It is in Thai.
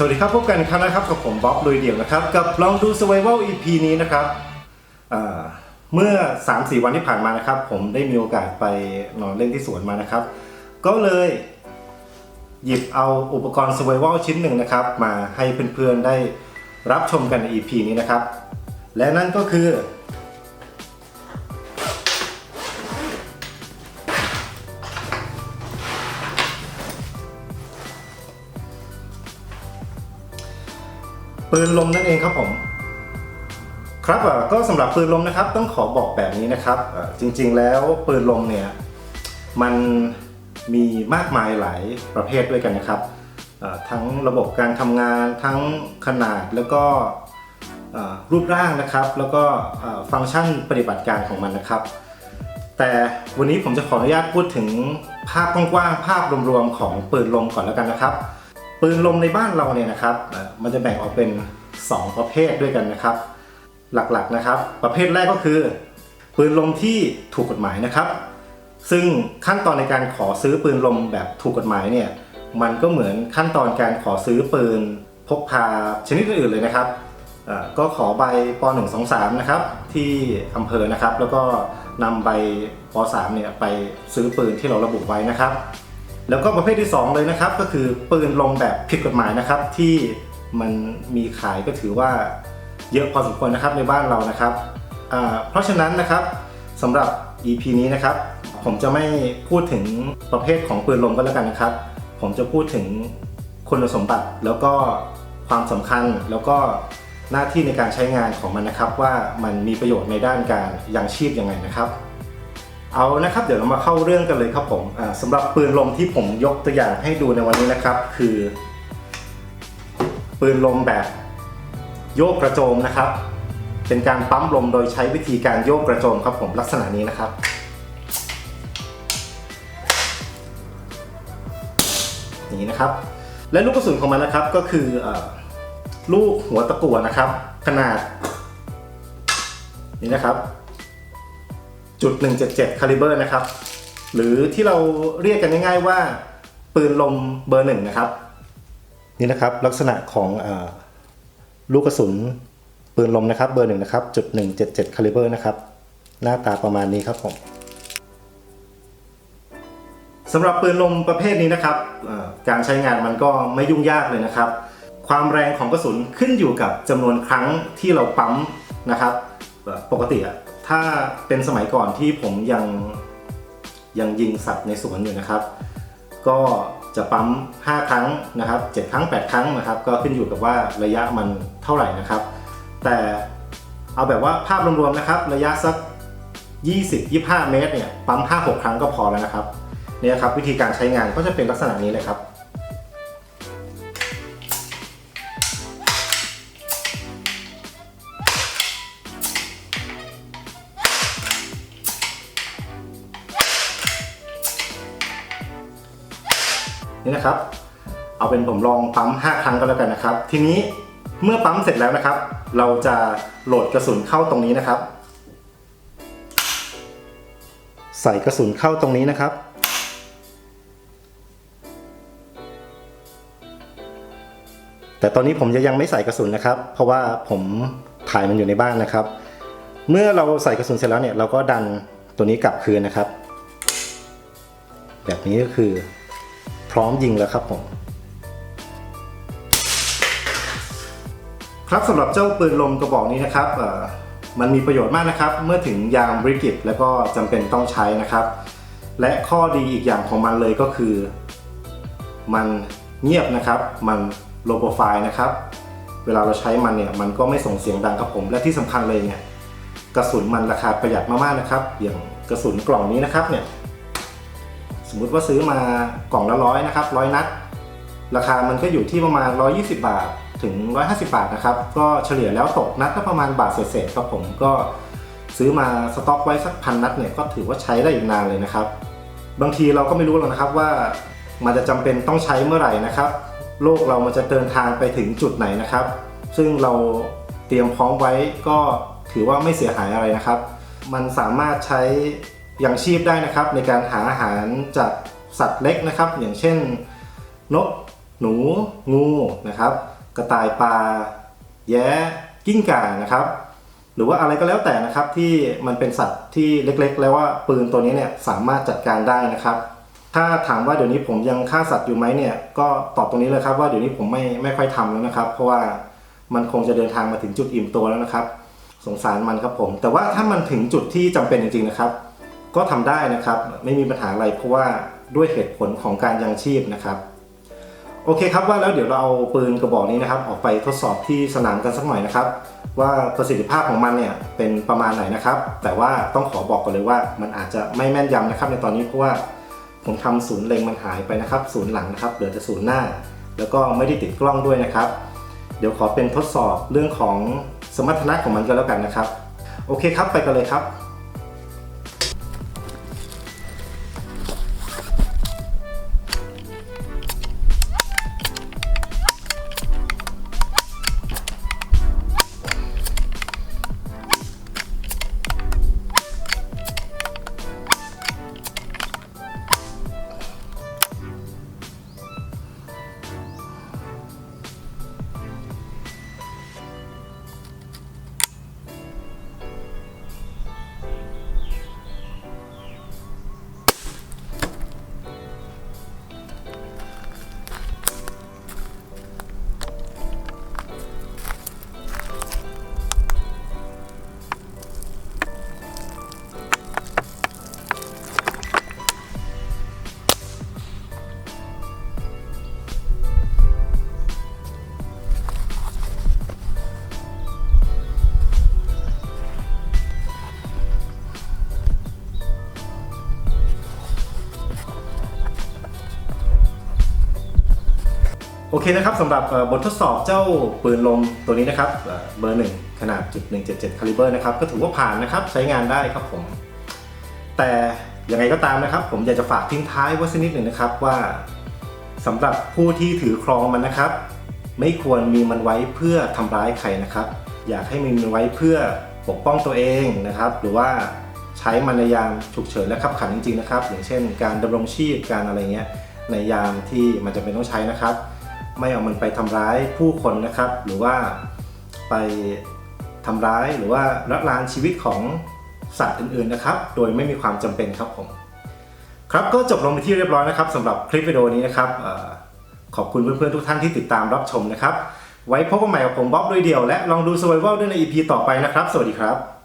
สวัสดีครับพบกันอีกครั้งนะครับกับผมบ๊อบลุยเดี่ยวนะครับ กับลองดู Survival EP นี้นะครับเมื่อ 3-4 วันที่ผ่านมานะครับ ผมได้มีโอกาสไปนอนเล่นที่สวนมานะครับ ก็เลยหยิบเอาอุปกรณ์ Survival ชิ้นหนึ่งนะครับ มาให้เพื่อนๆได้รับชมกันใน EP นี้นะครับ และนั่นก็คือ ปืนลมนั่นเองครับผมครับก็สำหรับปืนลมนะครับต้องขอบอกแบบนี้นะครับจริงๆแล้วปืนลมเนี่ยมันมีมากมายหลายประเภทด้วยกันนะครับทั้งระบบการทำงานทั้งขนาดแล้วก็รูปร่างนะครับ แล้วก็ฟังก์ชันปฏิบัติการของมันนะครับ แต่วันนี้ผมจะขออนุญาตพูดถึงภาพกว้างๆภาพรวมๆของปืนลมก่อนแล้วกันนะครับ ปืนลมในบ้านเราเนี่ยนะครับ มันจะแบ่งออกเป็น 2 ประเภทด้วยกันนะครับ หลักๆนะครับ ประเภทแรกก็คือ ปืนลมที่ถูกกฎหมายนะครับ ซึ่งขั้นตอนในการขอซื้อปืนลมแบบถูกกฎหมายเนี่ยมันก็เหมือนขั้นตอนการขอซื้อปืนพกพาชนิดอื่นๆเลยนะครับก็ขอใบป .123 นะครับที่อำเภอนะครับ แล้วก็นำใบป .3 เนี่ยไปซื้อปืนที่เราระบุไว้นะครับ แล้วก็ประเภทที่ 2 เลยนะครับ ก็คือปืนลมแบบผิดกฎหมายนะครับ ที่มันมีขายก็ถือว่าเยอะพอสมควรนะครับในบ้านเรานะครับ เพราะฉะนั้นนะครับสำหรับ EP นี้นะครับ ผมจะไม่พูดถึงประเภทของปืนลมก็แล้วกันนะครับ ผมจะพูดถึงคุณสมบัติแล้วก็ความสำคัญแล้วก็หน้าที่ในการใช้งานของมันนะครับ ว่ามันมีประโยชน์ในด้านการยังชีพยังไงนะครับ เอานะครับเดี๋ยวเรามาเข้าเรื่องกันเลยครับผมสำหรับปืนลมที่ผมยกตัวอย่างให้ดูในวันนี้นะครับ คือ ปืนลมแบบโยกกระโจมนะครับ เป็นการปั๊มลมโดยใช้วิธีการโยกกระโจมครับผมลักษณะนี้นะครับนี้นะครับ และลูกกระสุนของมันนะครับก็คือเออลูกหัวตะกั่วนะครับ ขนาด นี่นะครับ จุด177คาลิเบอร์นะครับ หรือที่เราเรียกกันง่ายๆว่า ปืนลมเบอร์หนึ่งนะครับ นี่นะครับลักษณะของอลูกกระสุนปืนลมนะครับเบอร์หนึ่งนะครับจุด177คาลิเบอร์นะครับ หน้าตาประมาณนี้ครับผมสำหรับปืนลมประเภทนี้นะครับการใช้งานมันก็ไม่ยุ่งยากเลยนะครับ ความแรงของกระสุนขึ้นอยู่กับจำนวนครั้งที่เราปั๊มนะครับ ปกติอะ ถ้าเป็นสมัยก่อนที่ผมยังยังยิงสัตว์ในสวนอยู่นะครับ ก็จะปั๊ม 5 ครั้งนะครับ7ครั้ง 8 ครั้งนะครับ ก็ขึ้นอยู่กับว่าระยะมันเท่าไหร่นะครับ แต่เอาแบบว่าภาพรวมๆนะครับ ระยะสัก 20-25 เมตรเนี่ยปั๊ม 5-6 ครั้งก็พอแล้วนะครับเนี่ยครับวิธีการใช้งานก็จะเป็นลักษณะนี้เลยครับ นี่นะครับ เอาเป็นผมลองปั๊ม 5 ครั้งก็แล้วกันนะครับ ทีนี้เมื่อปั๊มเสร็จแล้วนะครับ เราจะโหลดกระสุนเข้าตรงนี้นะครับ ใส่กระสุนเข้าตรงนี้นะครับ แต่ตอนนี้ผมจะยังไม่ใส่กระสุนนะครับ เพราะว่าผมถ่ายมันอยู่ในบ้านนะครับ เมื่อเราใส่กระสุนเสร็จแล้วเนี่ยเราก็ดันตัวนี้กลับคืนนะครับ แบบนี้ก็คือ พร้อมยิงแล้วครับผมครับสำหรับเจ้าปืนลมกระบอกนี้นะครับมันมีประโยชน์มากนะครับ เมื่อถึงยามวิกฤตแล้วก็จำเป็นต้องใช้นะครับ และข้อดีอีกอย่างของมันเลยก็คือ มันเงียบนะครับ มันโลโปรไฟล์นะครับ เวลาเราใช้มันเนี่ยมันก็ไม่ส่งเสียงดังครับผม และที่สำคัญเลยเนี่ยกระสุนมันราคาประหยัดมากๆนะครับ อย่างกระสุนกล่องนี้นะครับเนี่ย สมมุติว่าซื้อมากล่องละร้อยนะครับร้อยนัด ราคามันก็อยู่ที่ประมาณ 120 บาทถึง 150 บาทนะครับ ก็เฉลี่ยแล้วตกนัดละประมาณบาทเศษๆครับผมก็ซื้อมาสต็อกไว้สักพันนัดเนี่ยก็ถือว่าใช้ได้อีกนานเลยนะครับ บางทีเราก็ไม่รู้หรอกนะครับว่ามันจะจำเป็นต้องใช้เมื่อไหร่นะครับ โลกเรามันจะเดินทางไปถึงจุดไหนนะครับ ซึ่งเราเตรียมพร้อมไว้ก็ถือว่าไม่เสียหายอะไรนะครับ มันสามารถใช้ ยังชีพได้นะครับ ในการหาอาหารจากสัตว์เล็กนะครับ อย่างเช่น นก หนู งูนะครับ กระต่ายป่าแย้กิ้งก่านะครับ หรือว่าอะไรก็แล้วแต่นะครับที่มันเป็นสัตว์ที่เล็กๆ แล้วว่าปืนตัวนี้เนี่ยสามารถจัดการได้นะครับ ถ้าถามว่าเดี๋ยวนี้ผมยังฆ่าสัตว์อยู่ไหมเนี่ยก็ตอบตรงนี้เลยครับว่าเดี๋ยวนี้ผมไม่ไม่ค่อยทำแล้วนะครับ เพราะว่ามันคงจะเดินทางมาถึงจุดอิ่มตัวแล้วนะครับ สงสารมันครับผม แต่ว่าถ้ามันถึงจุดที่จำเป็นจริงๆนะครับ ก็ทำได้นะครับไม่มีปัญหาอะไรเพราะว่าด้วยเหตุผลของการยังชีพนะครับ โอเคครับว่าแล้วเดี๋ยวเราเอาปืนกระบอกนี้นะครับ ออกไปทดสอบที่สนามกันสักหน่อยนะครับ ว่าประสิทธิภาพของมันเนี่ยเป็นประมาณไหนนะครับ แต่ว่าต้องขอบอกก่อนเลยว่า มันอาจจะไม่แม่นยำนะครับ ในตอนนี้เพราะว่าผมทำศูนย์เล็งมันหายไปนะครับศูนย์หลังนะครับเหลือแต่ศูนย์หน้า แล้วก็ไม่ได้ติดกล้องด้วยนะครับ เดี๋ยวขอเป็นทดสอบเรื่องของสมรรถนะของมันก็แล้วกันนะครับ โอเคครับไปกันเลยครับ เคนะครับสำหรับบททดสอบเจ้าปืนลมตัวนี้นะครับเอ่อเบอร์หนึ่งขนาดจุด177คาลิเบอร์นะครับก็ถือว่าผ่านนะครับใช้งานได้ครับผม แต่ยังไงก็ตามนะครับ ผมอยากจะฝากทิ้งท้ายไว้สักนิดหนึ่งนะครับว่าสำหรับผู้ที่ถือครองมันนะครับ ไม่ควรมีมันไว้เพื่อทำร้ายใครนะครับ อยากให้มีมันไว้เพื่อปกป้องตัวเองนะครับ หรือว่าใช้มันในยามฉุกเฉินและขับขันจริงๆนะครับ อย่างเช่น การดำรงชีพการอะไรเงี้ยในยามที่มันจะเป็นต้องใช้นะครับ ไม่เอามันไปทำร้ายผู้คนนะครับ หรือว่าไปทำร้ายหรือว่าละลานชีวิตของสัตว์อื่นๆนะครับ โดยไม่มีความจำเป็นครับผมครับก็จบลงไปนที่เรียบร้อยนะครับสำหรับคลิปวิดีโอนี้นะครับออขอบคุณเพื่อนๆทุกท่านที่ติดตามรับชมนะครับ ไว้พบกันใหม่กับผมบ๊อบด้วยเดียวและลองดู Survival ด้วยใน EP ต่อไปนะครับ สวัสดีครับ